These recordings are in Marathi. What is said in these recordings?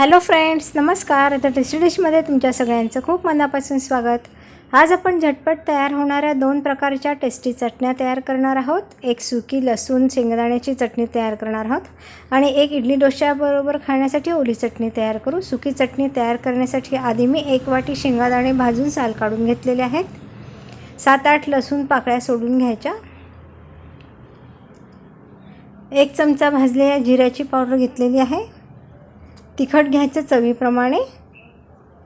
हॅलो फ्रेंड्स नमस्कार. आता टेस्टी डिशमध्ये तुमच्या सगळ्यांचं खूप मनापासून स्वागत. आज आपण झटपट तयार होणाऱ्या दोन प्रकारच्या टेस्टी चटण्या तयार करणार आहोत. एक सुकी लसूण शेंगदाण्याची चटणी तयार करणार आहोत आणि एक इडली डोश्याबरोबर खाण्यासाठी ओली चटणी तयार करू. सुकी चटणी तयार करण्यासाठी आधी मी एक वाटी शेंगादाणे भाजून साल काढून घेतलेले आहेत. सात आठ लसूण पाकळ्या सोडून घ्यायच्या. एक चमचा भाजलेल्या जिऱ्याची पावडर घेतलेली आहे. तिखट घ्यायचं चवीप्रमाणे.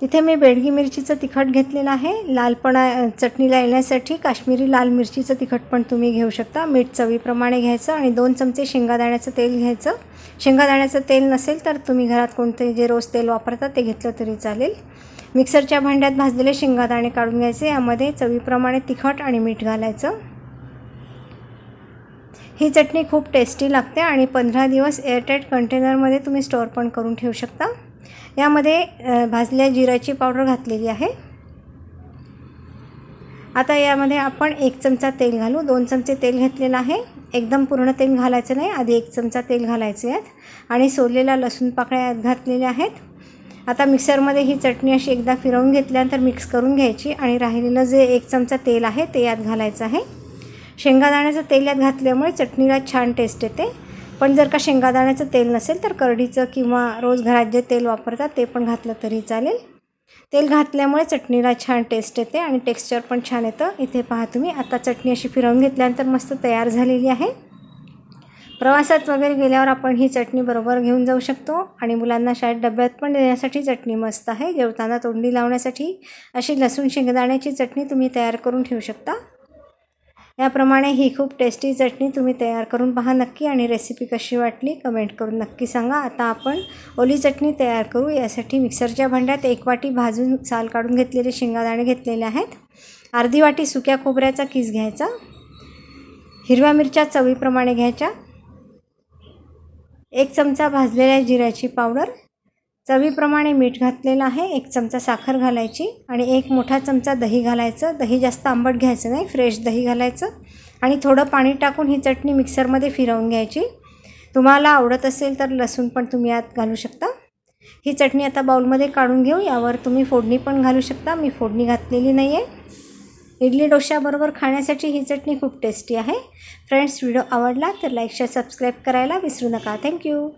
तिथे मी बेडगी मिरचीचं तिखट घेतलेलं आहे. लालपणा चटणीला येण्यासाठी काश्मीरी लाल मिरचीचं तिखट पण तुम्ही घेऊ शकता. मीठ चवीप्रमाणे घ्यायचं आणि दोन चमचे शेंगादाण्याचं तेल घ्यायचं. शेंगादाण्याचं तेल नसेल तर तुम्ही घरात कोणते जे रोज तेल वापरता ते घेतलं तरी चालेल. मिक्सरच्या भांड्यात भाजलेले शेंगादाणे काढून घ्यायचे. यामध्ये चवीप्रमाणे तिखट आणि मीठ घालायचं. ही चटणी खूप टेस्टी लागते आणि पंधरा दिवस एअरटाईट कंटेनरमध्ये तुम्ही स्टोअर पण करून ठेवू शकता. यामध्ये भाजल्या जिराची जिऱ्याची पावडर घातलेली आहे. आता यामध्ये आपण एक चमचा तेल घालू. दोन चमचे तेल घेतलेलं आहे. एकदम पूर्ण तेल घालायचं नाही. आधी एक चमचा तेल घालायचे आहेत. आणि सोललेल्या लसूण पाकळ्या यात घातलेल्या आहेत. आता मिक्सरमध्ये ही चटणी अशी एकदा फिरवून घेतल्यानंतर मिक्स करून घ्यायची. आणि राहिलेलं जे एक चमचा तेल आहे ते यात घालायचं आहे. शेंगादाण्याचं तेल यात घातल्यामुळे चटणीला छान टेस्ट येते. पण जर का शेंगादाण्याचं तेल नसेल तर करडीचं किंवा रोज घरात जे तेल वापरतात ते पण घातलं तरी चालेल. तेल घातल्यामुळे चटणीला छान टेस्ट येते आणि टेक्स्चर पण छान येतं. इथे पहा तुम्ही आता चटणी अशी फिरवून घेतल्यानंतर मस्त तयार झालेली आहे. प्रवासात वगैरे गेल्यावर आपण ही चटणी बरोबर घेऊन जाऊ शकतो आणि मुलांना शाळेत डब्यात पण देण्यासाठी चटणी मस्त आहे. जेवताना तोंडी लावण्यासाठी अशी लसूण शेंगदाण्याची चटणी तुम्ही तयार करून ठेवू शकता. याप्रमाणे ही खूप टेस्टी चटणी तुम्ही तयार करून पहा नक्की आणि रेसिपी कशी वाटली कमेंट करून नक्की सांगा. आता आपण ओली चटणी तयार करू. यासाठी मिक्सरच्या भांड्यात एक वाटी भाजून साल काढून घेतलेले शेंगादाणे घेतलेले आहेत. अर्धी वाटी सुक्या खोबऱ्याचा किस घ्यायचा. हिरव्या मिरच्या चवीप्रमाणे घ्यायच्या. एक चमचा भाजलेल्या जिऱ्याची पावडर. चवीप्रमाणे मीठ घातलेलं आहे. एक चमचा साखर घालायची आणि एक मोठा चमचा दही घालायचं. दही जास्त आंबट घ्यायचं नाही फ्रेश दही घालायचं. आणि थोडं पाणी टाकून ही चटणी मिक्सरमध्ये फिरवून घ्यायची. तुम्हाला आवडत असेल तर लसूण पण तुम्ही यात घालू शकता. ही चटणी आता बाऊलमध्ये काढून घेऊ. यावर तुम्ही फोडणी पण घालू शकता. मी फोडणी घातलेली नाही आहे इडली डोश्याबरोबर खाण्यासाठी ही चटणी खूप टेस्टी आहे. फ्रेंड्स व्हिडिओ आवडला तर लाईक शेअर सबस्क्राईब करायला विसरू नका. थँक्यू.